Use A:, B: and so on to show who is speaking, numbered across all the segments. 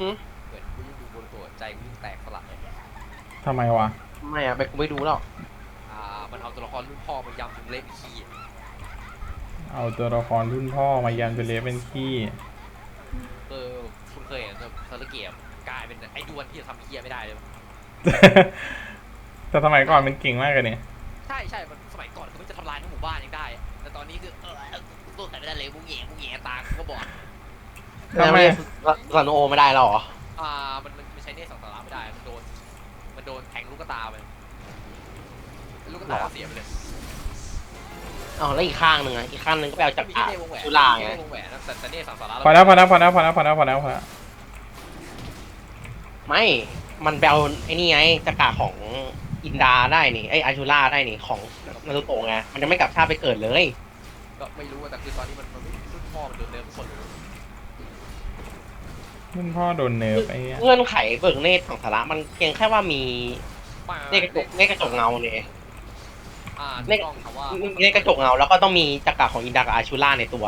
A: หึ
B: เหมือนกูยิ่งดูบนตัวใจกูยิ่งแตกสลักเลย
C: ทำไมวะ
A: ไม่อะไปกูไม่ดูแล้ว
B: อ่า มันเอาตัวละครรุ่นพ่อมายำถึงเละเป็นขี้
C: เอาตัวละครรุ่นพ่อมายันเป็นเลฟเป็นขี้
B: เออคุณเคยเห็นซาสึเกะกลายเป็นไอ้ดวนที่จะทำเฮียไม่ได้เลย
C: แต่สมัยก่อนมันเก่งมากเลยเนี่ย
B: ใช่ใช่มันสมัยก่อนคือมันจะทำลายทั้งหมู่บ้านยังได้อะแต่ตอนนี้คือเออตัวไหนไม่ได้เลยมุ้งแง่มุ้งแง่ตากูก็บอก
C: ทำไม
A: แล้วซาโนโอไม่ได้แล้วเหรอ
B: อ่ามันมันมันใช้เนตสองตาราไม่ได้มันโดนมันโดนแทงลูกตาไปลูกตาเสียไปเลย
A: อ๋อแล้วอีกข้างหนึ่งอะอีกข้างหนึ่งก็ไปเอาจาก
B: มี
A: อะ
B: แค่เนตวงแหวน
A: จุฬาไง
B: มีแค่เนตวงแหวนนะแต่แต่เนตสองตารา
C: พอแล้วพอแล้วพอแล้วพอแล้วพอแล้วพอแล้วพอแล้ว
A: ไม่ มันไปเอาไอ้นี่ไงจากกาของอินดาได้นี่ ไออาชูล่าได้นี่ของนารูโตะไง มันยังไม่กลับชาติไปเกิดเลย
B: ก็ไม่รู้อะแต่คือตอนนี้มันมันไม่รุ่นพ่อมันโดนเนิร์ฟทุกคนเลย
C: รุ่นพ่อโดนเนิร์ฟไอ้เหี้ย
A: เงื่อนไขเบิกเนตรของสาระมันเพียงแค่ว่ามี
B: ไม่
A: เนตรกระจกเนตรกระจกเงาเนี่ย
B: อ่า
A: เน
B: ถู
A: ต
B: กต้องแต่ว่า
A: มีเนตรกระจกเงาแล้วก็ต้องมีจากกาของอินดากับอาชูล่าในตัว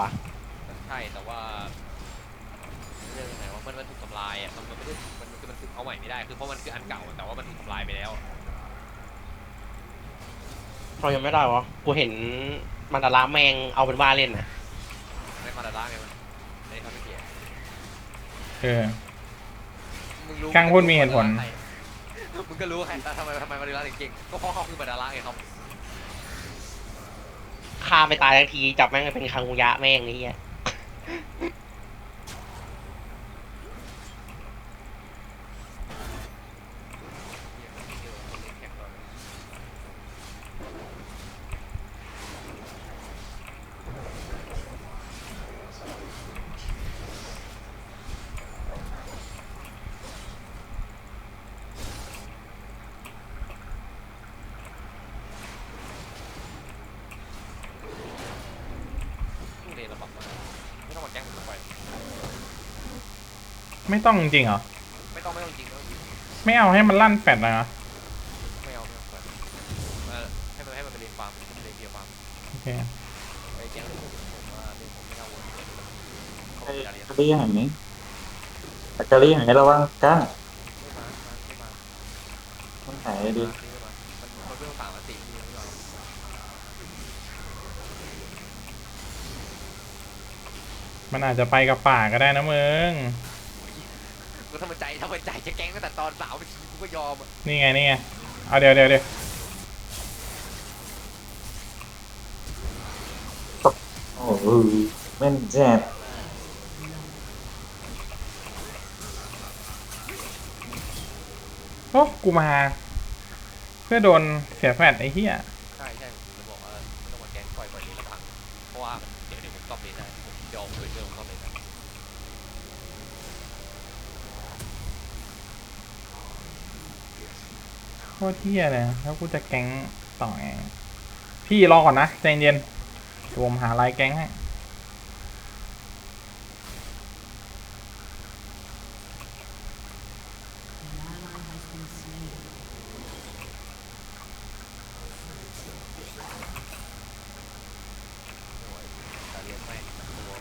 B: ใช่แต่ว่าเรื่องยังไงว่ามันมันถูกทำลายอะมันมันไม่ได้มันคือมันคือเอาใหม่ไม่ได้คือเพราะมันคืออันเก่าแต่ว่ามันถูกทำลายไปแล้ว
A: เรายังไม่ได้วะกูเห็นมันดาราแมงเอาเป็นว่าเล่นนะ
B: ไม่มาดาร่าไงมันในคาเฟ่เกียร์
C: เออ
B: มึงรู้
C: กลางพูดมีเหตุผล
B: มึงก็รู้ใครทำไมทำไมมาดาร่าถึงเก่ง ก็เพราะเขาคือมาดาร่าไงครับ
A: ฆ่าไปตายทันทีจับแม่งไปเป็นคังกุยะแม่งนี่เหี้ย
B: เรียนระบบมาไม่ต้องมาแกล้งผมไป
C: ไม่ ต้องจริงเหรอ
B: ไม่ต้องไม่ต้องจริงไม่ต้องจริง
C: ไม่เอาให้มันลั่นแฟดนะ
B: ไม่เอาไม่เอาเปิดเออให้มันให้มันไปเรียนฟาร์มไปเรียนเบียร์ฟาร์ม
C: โอเค
B: ไปแกล้งผมผมว่าเรียนผมไม่น่าวนเขา
D: ไอ้
B: จะเรียน
D: กะลี่หายนี้แต่กะลี่หายระวังกัน
B: ไม่มาไม่มา
D: มันหาย
B: ไม่
D: ดิ
B: มาไม่มามันมันเรื่องต่างมันตีมันไม่มา
C: มันอาจจะไปกับป่าก็ได้นะมึง
B: ก็ถ้ามันใจถ้ามั นใจจะแกล้งตั้งแต่ตอนสาวไปทีกูก็ยอมอะ
C: นี่ไงนี่ไงเอาเดี๋ยวเดี๋ยวเดี๋ยว
D: โอ้โหแม่นแจ็บ
C: โอ้กูมา เพื่อโดนเสียแฟดไอ้เหี้ย
B: ใช่ใช่ผมจะบอกว่าไม่ต้องมาแกล้งปล่อยปล่อยเรียนลำพังเพราะว่ามันเดี๋ยวเดี๋ยวผมตอบเรียนได้เดี๋ยวเอาเรื่องผมตอบเรียนได้
C: โค ตรเที่ยเลยแล้วกูจะแก๊งต่อไงพี่รอก่อนนะใจเย็นเดี๋ยวผมหาลายแก๊งให้
B: การเรียนไม่ตัว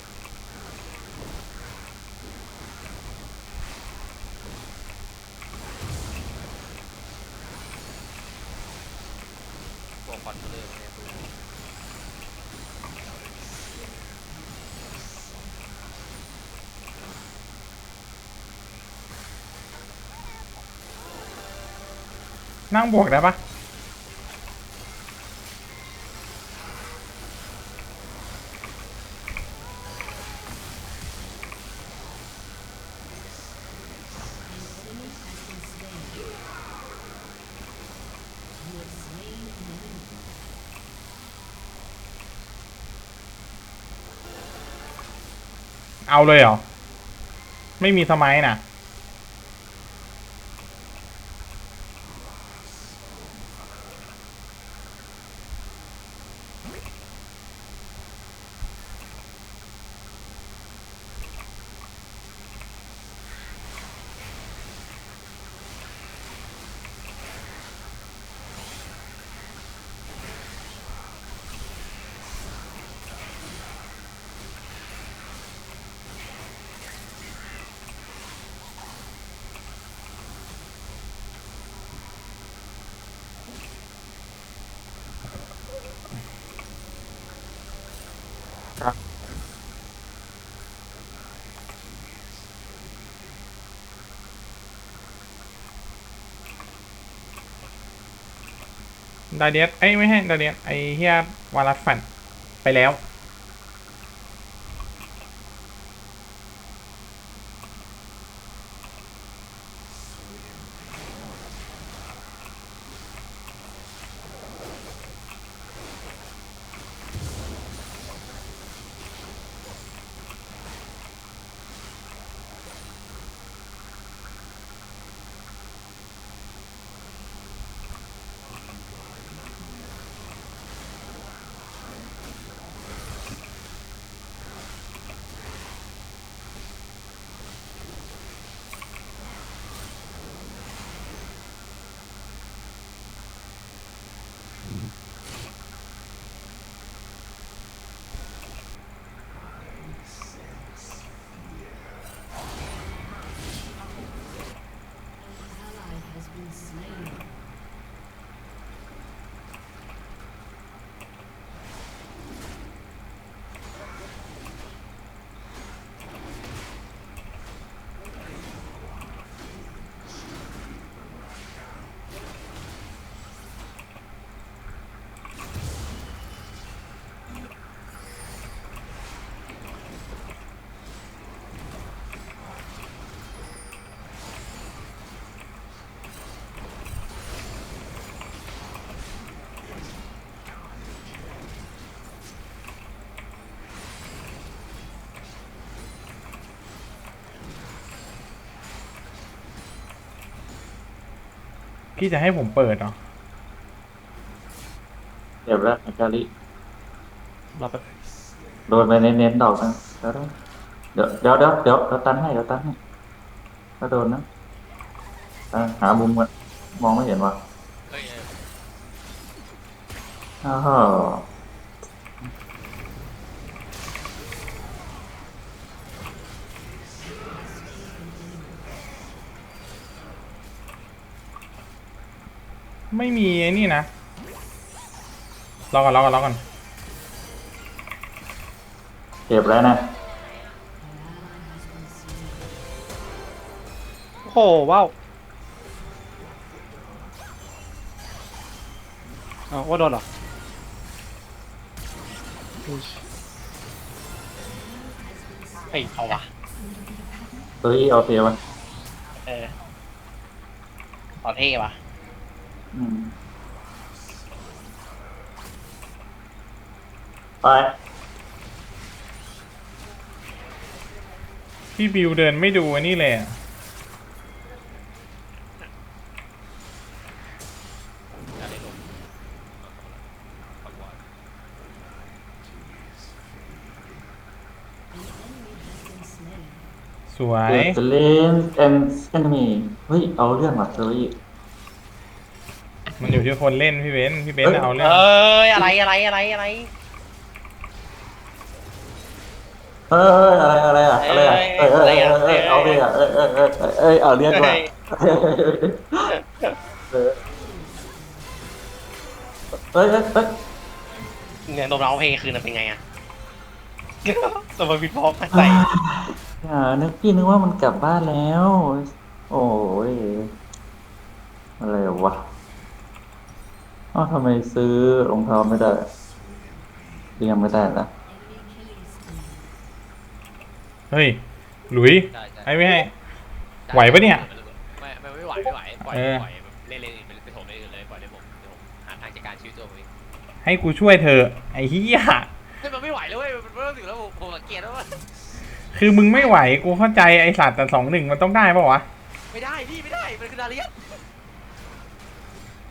B: ตัวคอนเลยเนี่ยตัว
C: นั่ง บวกได้ปะเอาเลยเหรอ ไม่มีสมัยนะ ดาเดียสไอ้ยไม่ใช่ดาเดียสไอเฮียวารัสฟันไปแล้ว พี่จะให้ผมเปิดเหรอ
D: เดี๋ยวแล้วอาจารย์ลิ
A: เราไป
D: โดนไปเน้นๆดอกนะเดี๋ยวเดี๋ยวเดี๋ยวเดี๋ยวเดี๋ยวเดี๋ยวตันให้เดี๋ยวตันให้ถ้าโดนนะอะหามุมกันมองไม่เห็นว่ะ
B: เฮ้ย
D: อ้าว
C: ไม่มีไอ้นี่นะรอก่อนรอก่อนรอก่อน
D: เจ็บแล้วนะ
A: โอ้โหว้าวอ๋อว่าโดนเหรอเฮ้ยเอาวะ
D: เฮ้ยเอาเทียวะ
A: เออต่อเท่วะ
D: อืม ไป
C: พี่บิวเดินไม่ดูไอ้นี่เลยอะ
B: จะได้ลงปักหวาน
C: สวย
D: เดอะเลนส์แอนด์เอนมีเฮ้ย เอาเรื่องว่ะเฮ้ย
C: มันอยู่ที่คนเล่นพี่เบนซ์พี่เบนซ์เอาเรื่อง
A: เอ้ยอะไรอะไรอะไรอะไร
D: เอ้ยอะไรอะไรอะอะไรอะเอ้ยเอ้ยเอ้ยเอ้ยเอาเรื่องอะเอ้ยเอ้ยเอ้ยเอ้ยเอาเรื่องว่ะเออเอ้ยเอ้ยเอ้ย
A: เนี่ยโดนเราเพลงคืนน่ะเป็นไงอะสมมติพี่พอกมาใส่
D: อย่านึกพี่นึกว่ามันกลับบ้านแล้ว โอ้ยอะไรวะ อ้าวทำไมซื้อรองเท้าไม่ได้เรียงไม่ได้นะ
C: เฮ้ย หลุย
B: ใช่ใช่
C: ไอ้ไม่ให้ ไหวปะเนี่ย
B: ไม่ไม่ไม่ไหวไม่ไหวปล่อย
C: เออ
B: ปล่อยแบบเล่นเล่นไปไปโถมเล่นอื่นเลยปล่อยเลยผมเดี๋ยวผมหาทางจัดการชีวิตตัวผมเอง
C: ให้กูช่วยเธอะไอ้เหี้ย
B: เฮ้ยมันไม่ไหวแล้วเว้ยมันเริ่มถึงแล้วผมผมสังเกตแล้วว่า
C: คือมึงไม่ไหวกูเข้าใจไอสัตว์แต่สองหนึ่งมันต้องได้ปะวะ
B: ไม่ได้พี่ไม่ได้มันคือดาเลียส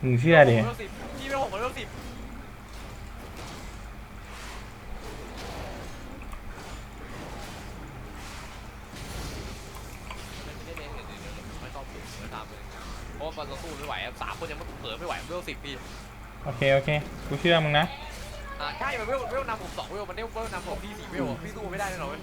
C: มึงเชื่อดิ
B: ผมเริ่มสิบ พี่ไม่หกผมเริ่มสิบไม่ได้เล่นอย่างอื่นเลยไม่ต้องปลุกไม่ตามเลยเพราะว่ามันเราสู้ไม่ไหวอะสามคนยังไม่เปิดไม่ไหวเวลสิบพี่
C: โอเค โอเค กูเชื่อมึงนะ
B: อ่าใช่มันเวลเวลนำผมสองเวลมันเวลเวลนำผมพี่สี่เวลอะพี่สู้ไม่ได้แน่นอนเว้ย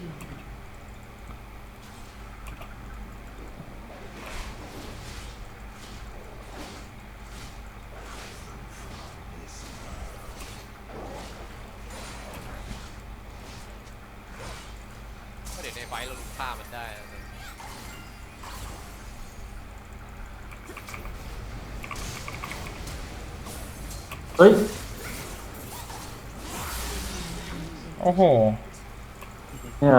B: ก็เดี๋ยวใน ไฟท์เราลุกฆ่ามันได้นะ
D: เฮ้ย
C: โอ้โห
D: เนี่ย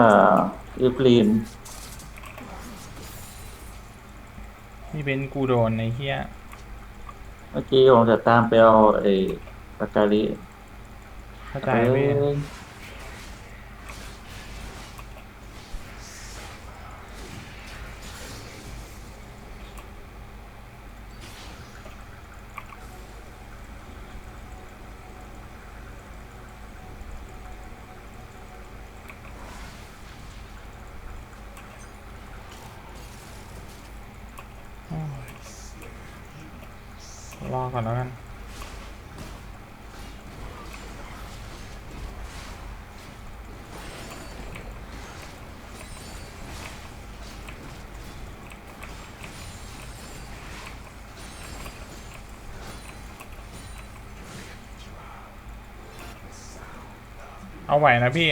D: อีฟลีน
C: นี่เป็นกูโดนในเฮีย
D: เมื่อกี้ผมจะตามไปเอาไอ้ปากกาลี
C: เข้าใจเว้ย
D: เอ้ย
C: รอก่อนแล้วกันเอาไหวนะพี่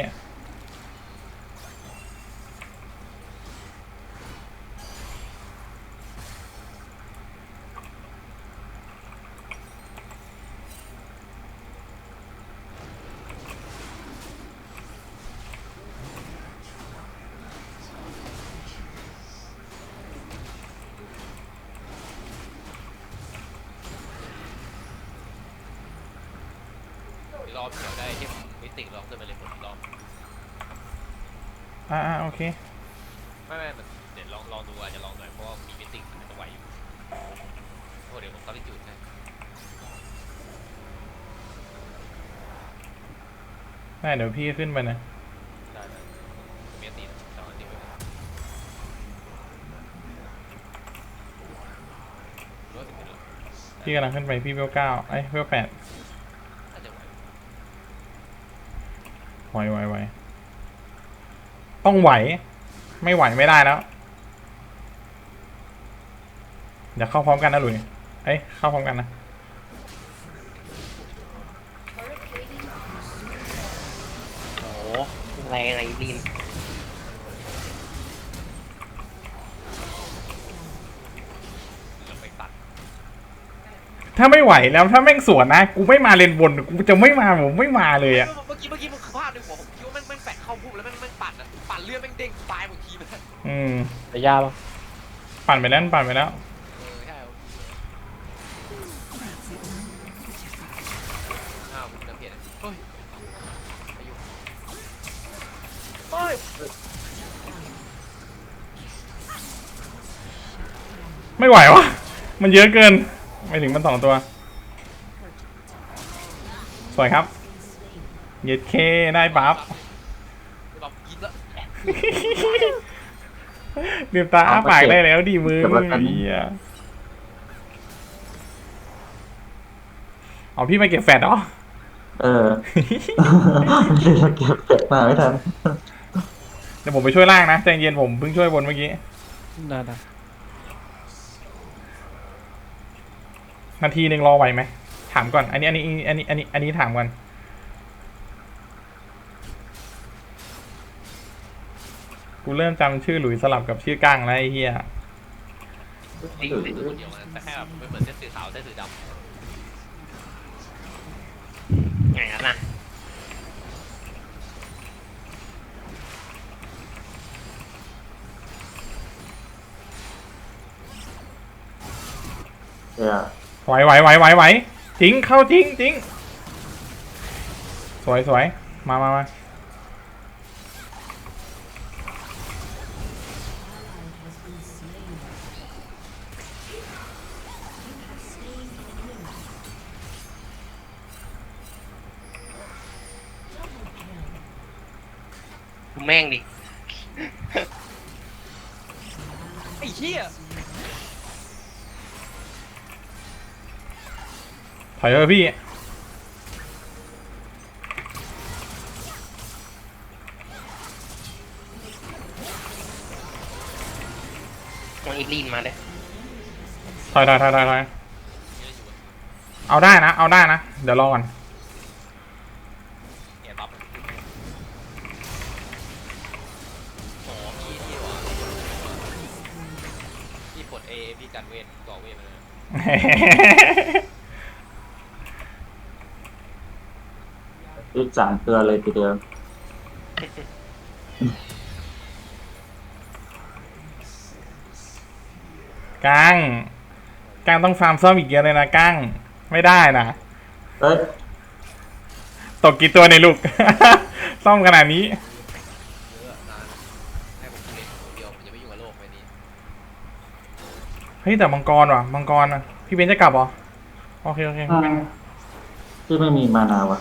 B: อีกรอบเดี๋ยวได้เทมมิ ติลองขึ้นมาเลยหมดอีกรอบ
C: อ่าโอเค
B: ไม่ไม่มันเดี๋ยวลองลองดูอาจจะลองหน่อยเพราะว่ามีมิติมันจะไหวอยู่โอ้เดี๋ยวผมต้องไปจุดให้
C: ได้เดี๋ยวพี่ขึ้นไปนะ
B: ได้ได้มีมิตินะแต่ว่าจริงไม่ได้รู้ว่าถึงเป็นหรอ
C: พี่กำลังขึ้นไปพี่เวลเก้าไอ้ยเวลแปด
B: น่าจะ ไหว
C: ไหวไหวไหวต้องไหว ไม่ไหวไม่ได้แล้วเดี๋ยวเข้าพร้อมกันนะหลุยเอ้ยเข้าพร้อมกันนะ
A: โอ้โหแรงไอ้ลิน
B: เราไปตัด
C: ถ้าไม่ไหวแล้วถ้าแม่งสวนนะ กูไม่มาเลนบน กูจะไม่มาผมไม่มาเลยอะ
B: เมื่อกี้เมื่อกี้ เด้งตายบางทีมัน
C: อืม
E: ระยะปะ
C: ปั่นไปแล้วปั่นไปแล้ว
B: เออใช่ครับอ้าวคุณน้ำเพียรเฮ้ยอายุเฮ้ย
C: ไม่ไหววะ มันเยอะเกิน ไม่ถึงมันสองตัว สวยครับ เย็ดเคได้ปั๊บ ลืมตาอ้าปากได้แล้วดีมือ
D: เก็บแล้วกัน
C: เหี้ยเอาพี่มาเก็บแฟดเหรอ
D: เออเก็บเก็บมาไม่ทัน
C: เดี๋ยวผมไปช่วยล่างนะใจเย็นผมเพิ่งช่วยบนเมื่อกี้
E: ได้ได้
C: นาทีหนึ่งรอไหวไหมถามก่อน อันนี้อันนี้อันนี้อันนี้อันนี้ถามก่อน กูเริ่มจำชื่อหลุยสลับกับชื่อก้างแล้วไอ้เหี้ย
B: จริงเป็นคนเดียวกันแต่แค่แบบไม่เหมือนเส้นสีขาวเส้นสีดำ
A: อย่างนั้นนะ
D: เนี่ย
C: ไหวไหวไหวไหวไหวจริงเข้าจริงจริงสวยสวยมามามา
A: แม่งดิ
B: ไอ้เหี้ย
C: ถอยเออพี่
A: มันอีลินมาเด้
C: ถอยถอยถอยถอยถอย
B: นี่อยู่
C: เอาได้นะ เอาได้นะ เดี๋ยวรอก่อน
B: เอพี่กันเวทก่อเวทมาเลย
D: อีกสามตัวเลยทีเดียว
C: กั้งกั้งต้องฟาร์มซ่อมอีกเยอะเลยนะกั้งไม่ได้นะ
D: เอ้ย
C: ตกกี่ตัวในยลูก ซ่อมขนาดนี้
B: เยอะนานให้ผมเล่นคนเดียวผมจะไม่ยุ่งกับโลกใบนี้
C: เฮ้ยแต่มังกรว่ะมังกรอะ พี่เบนจะกลับเหรอ โอเคโอเคพี่เบน
D: ที่ไม่มีมานาวะ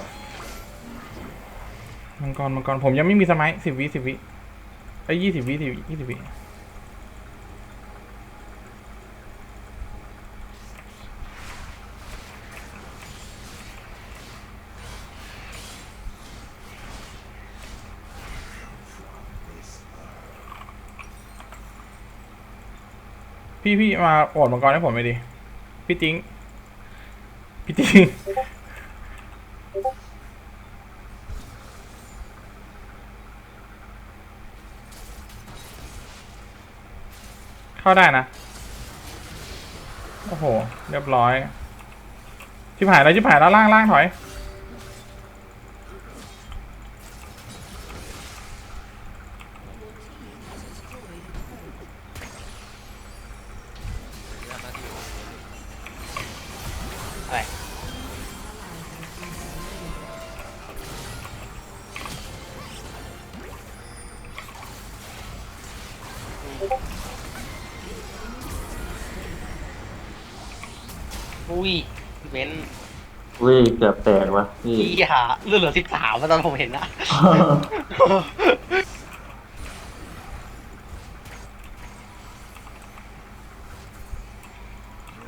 C: มังกรมังกรผมยังไม่มีสมัยสิบวิสิบวิไอ้ยี่สิบวิสิบวิยี่สิบวิพี่พี่มาโอดมังกรให้ผมไปดิ พี่ติงพี่ติงเข้าได้นะ โอ้โห เรียบร้อยชิบหายแล้วชิบหายแล้วล่างล่างถอย
B: อุ้
A: ยพี่เบนซ์
D: วิเกือบแตกวะพี่
A: พี่หาเลือดเหลือสิบสามตอนผมเห็นนะ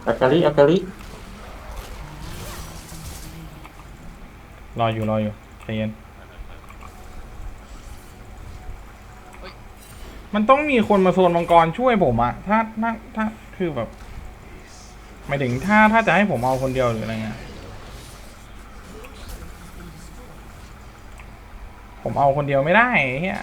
D: อากาลิอากาลิ
C: รออยู่รออยู่ใจเย็น มันต้องมีคนมาโซนมังกรช่วยผมอะถ้าถ้าถ้าคือแบบ หมายถึงถ้าถ้าจะให้ผมเอาคนเดียวหรืออะไรเงี้ยผมเอาคนเดียวไม่ได้ไอ้เฮีย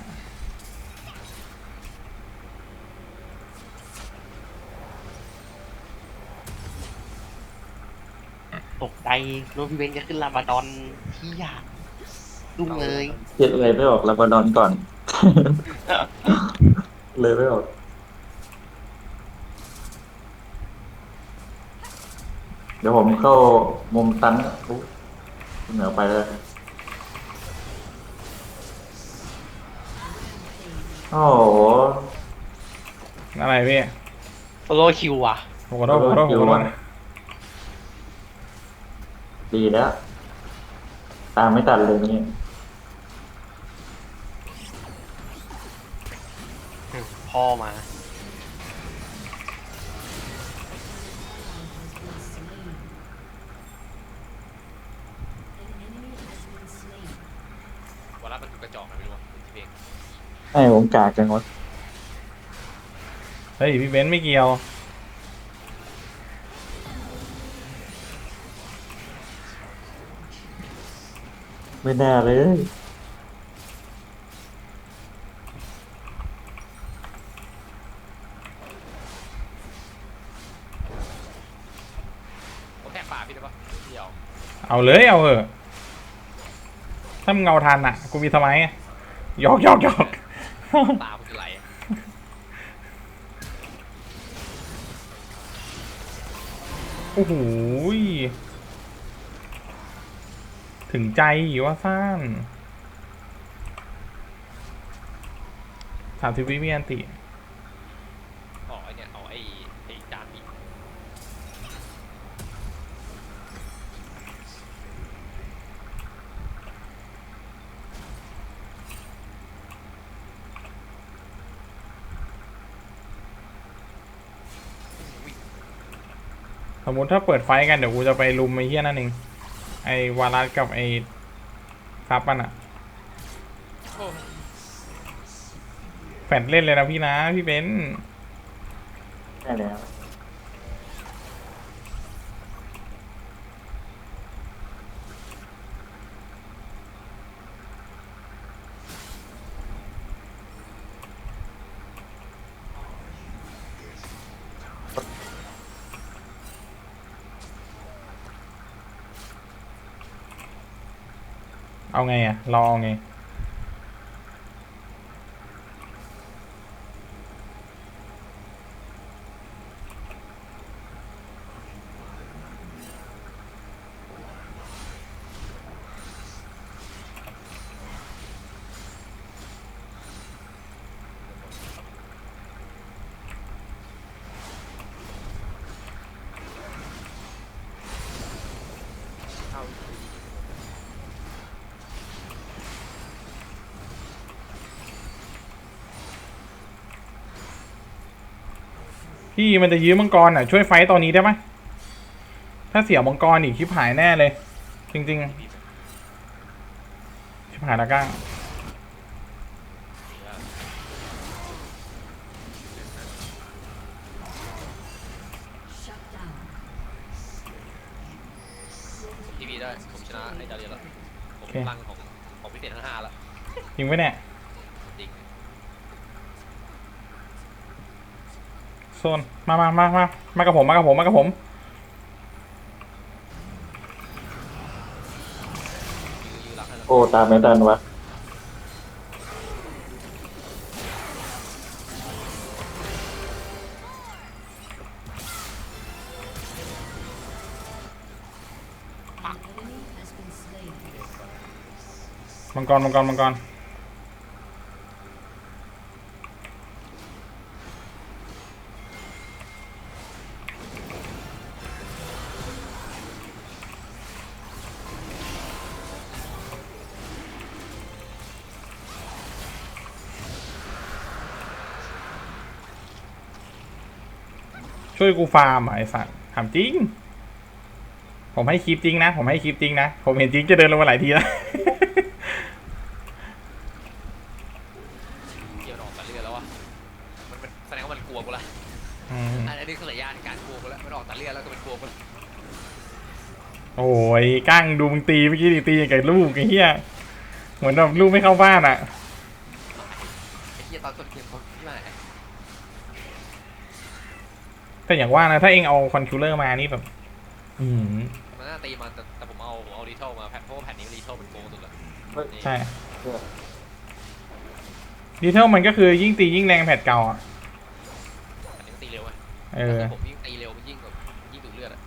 A: ตกใจรู้พี่เบนซ์จะขึ้นลาบาดอนที่ยากดุ้งเลย
D: เจ็ดเลยไม่ออกลาบาดอนก่อน เลยไม่ออก ดี๋ยวผมเข้ามุมตันปุ๊บเหนือไปเลยโอ้โห
C: อะไรพี่
A: โซโลคิวอะ
C: ผมขอโทษผมขอโทษผมขอโทษ
D: ดีแล้ว ตามไม่ตัดเลยนี่
A: พ่อมา
D: ให้ผมกากจังวะ
C: เฮ้ยพี่เบนซ์ไม่เกี่ยว
D: ไม่น่าเลย
B: ผมแทงป่าพี่ได้ปะเดียว
C: เอาเลยเอาเถอะถ้ามึงเอาทันอะ กูมีสมัยอะหยอกหยอกหยอก
B: ตามันจะไหลอะ
C: โอ้โหยถึงใจว่าสั้นสามสิบวิมีอันติ
B: ออกไอเนี่ยเอาไอ้ไอ้จานอีก
C: สมมติถ้าเปิดไฟท์กันเดี๋ยวกูจะไปลุมไอ้เหี้ยนั่นเองไอ้วารัสกับไอ้ซับมันอะ
B: โอ้
C: แฟดเล่นเลยนะพี่นะพี่เบนซ์
D: ใช่แล้ว
C: รอเอาไง พี่มันจะยื้อมังกรอะช่วยไฟต์ตอนนี้ได้ไหมถ้าเสียมังกรอีกชิบหายแน่เลย จริงๆชิบหายละก้าง
F: Shut down.
B: ทีวีได้ ผมชนะไอ้ดาเรียแล้วผม
C: โอเค
B: พลังของของพิเศษทั้งห้าแล้ว
C: จริงไหมเนี่ย
B: จริง
C: โซนมามามามามากับผมมากับผมมากับผม
B: ยื้อยื้อรักให้แล้ว
D: โอ้ตามไม่ทันวะ
F: An enemy has been slain.
C: มังกรมังกรมังกร ช่วยกูฟาร์มอะไอ้สัตว์ถามจริง ผมให้คลิปจริงนะ ผมให้คลิปจริงนะ ผมเห็นจริงจะเดินลงมาหลายทีแล้ว
B: เกี่ยวดอกกันเลือดแล้ววะมันมันแสดงว่ามันกลัวกูละ
C: อืม
B: อันนี้คือสัญญาณการกลัวกูแล้วมันออกตาเลือดแล้วก็เป็นกลัวกูละ
C: โอ้ยก้างดูมึงตีเมื่อกี้ดิตีอย่างกับลูกไอ้เหี้ยเหมือนแบบลูกไม่เข้าบ้านอะ
B: ไอ้เหี้ยตอนต้นเกมเขาที่ไหน
C: แต่อย่างว่านะถ้าเองเอาคอนคิวเลอร์มานี่แบบ อืม
B: มันน่าตีมันแต่แต่ผมเอาผมเอาดีเทลมาแพทเพราะว่าแผ่นนี้ดีเทลมันโกงสุดละ
D: เฮ้ย
B: นี่
C: ใช่
D: เพื่อ
C: ดีเทลมันก็คือยิ่งตียิ่งแรงแผดเก่าอะ
B: อันนี้มันตีเร็วไง
C: เออ
B: ถ้าผมยิ่งตีเร็วมันยิ่งแบบยิ่งดูดเลือดอะ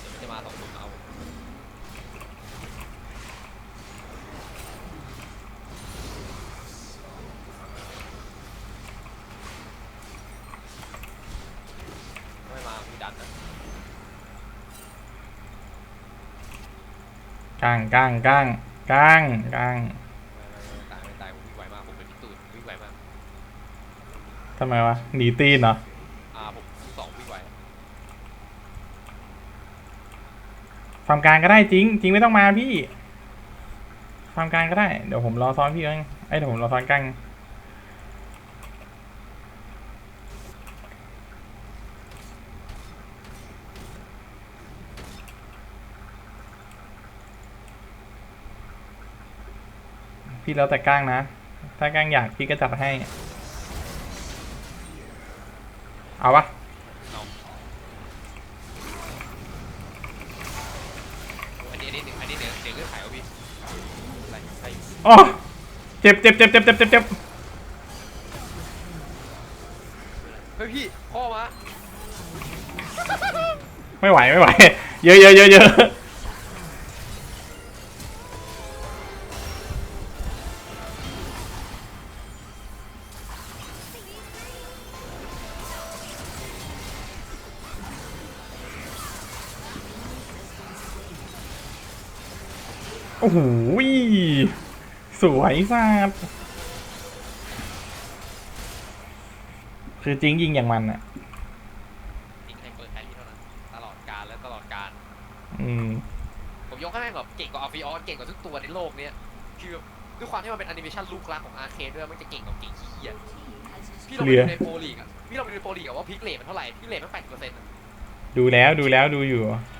B: เดี๋ยวมันจะมาสองคนเอาไม่มาพี่ดันนะ
C: ก้างก้างก้างก้างก้าง
B: ตายไม่ตายผมวิ่งไวมากผมเป็นพิตูนวิ่งไวมาก
C: ทำไมวะหนีตีนเหรอ
B: อ่าผมสองวิ่งไว
C: ฟาร์มกลางก็ได้จริง จริงไม่ต้องมาพี่ฟาร์มกลางก็ได้เดี๋ยวผมรอซ้อนพี่เองไอ้ยเดี๋ยวผมรอซ้อนกลาง พี่แล้วแต่ก้างนะ ถ้าก้างอยากพี่ก็จัดให้ เอาปะ
B: อันนี้อันนี้อันนี้เดี๋ยวเดี๋ยวเลือดหายวะพี่อะไรใช่
C: อ๋อเจ็บเจ็บเจ็บเจ็บเจ็บเจ็บเจ็บ
B: เฮ้ยพี่พ่อมา
C: ไม่ไหวไม่ไหว เยอะเยอะเยอะเยอะ อ้โหสวยสัสคือจริงยิงอย่างมันอะ
B: ทิ้งให้เปิดแทนที่เท่านั้นตลอดการและตลอดการ
C: อืม
B: ผมยกให้แม่งแบบเก่งกว่าอัลฟิออสเก่งกว่าทุกตัวในโลกเนี้ยคือด้วยความที่มันเป็นแอนิเมชันลูกรักของอาร์เคดด้วยมันจะเก่งกว่าเก่งขี้เกียจ
F: Team has
B: พี่ลองไปดูในโปรลีกอะพี่ลองไปดูในโปรลีกอะว่าพิกเลทมันเท่าไหร่พิกเลทมันแปดสิบเปอร์เซ็นต์
C: ดูแล้วดูแล้วดูอยู่
B: เหี้ยคือ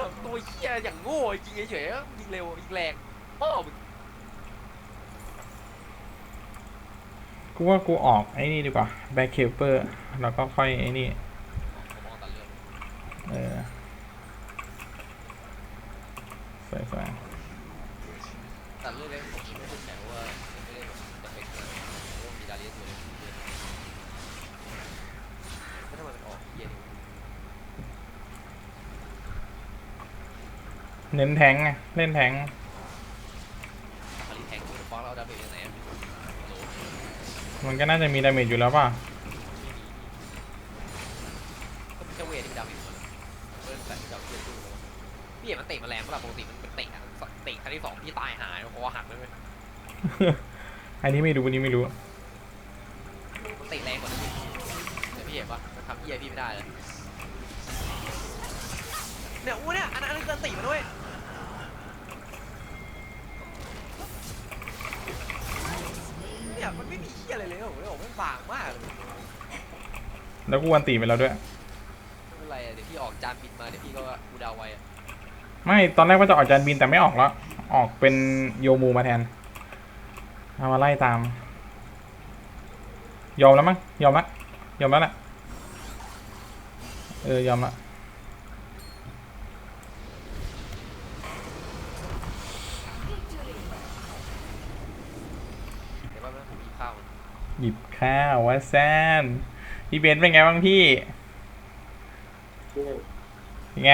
B: แบบตัวเหี้ยอย่างโง่จริงเฉยๆยิงเร็วยิงแรงพ่อมึง
C: กูว่ากูออกไอ้นี่ดีกว่าแบ็คเคเปอร์แล้วก็ค่อยไอ้นี่
B: ผมมองตาเลือด
C: เออสวยสวย เน้นแทงไงเล่นแทง
B: อารีแทงคุณฟองเราดาเมจยังไงอะโห
C: มันก็น่าจะมีดาเมจอยู่แล้วป่ะ
B: ก็เป็นแค่เวทที่ดาเมจมันเล่นแต่ดาเมจสู้แล้วพี่เห็นมันเตะมาแรงเมื่อไหร่ปกติมันเป็นเตะอะเตะครั้งที่สองพี่ตายหายเพราะว่าหักเลยเว้ย
C: อันนี้ไม่รู้อันนี้ไม่รู้
B: มันเตะแรงกว่านั้นอีกแต่พี่เห็นปะมันทำเหี้ยพี่ไม่ได้เลยเนี่ยอู้เนี่ยอันนั้นอันนั้นเกินตีมาด้วยเนี่ยมันไม่มีเหี้ยอะไรเลยโอ้โหโอ้โหมันบางมากเลย
C: แล้วกูวันตีไปแล้วด้วย
B: ไม่เป็นไรอะเดี๋ยวพี่ออกจานบินมาเดี๋ยวพี่ก็กูเดาไว้อะ
C: ไม่ตอนแรกว่าจะออกจานบินแต่ไม่ออกแล้วออกเป็นโยมูมาแทนเอามาไล่ตาม ยอมแล้วมั้งยอมละยอมแล้วแหละเออยอมละ
B: เดี๋ยวว่ามันผมมีข้าว
C: หยิบข้าวว่าแซน พี่เบนซ์เป็นไงบ้างพี่เป็นไง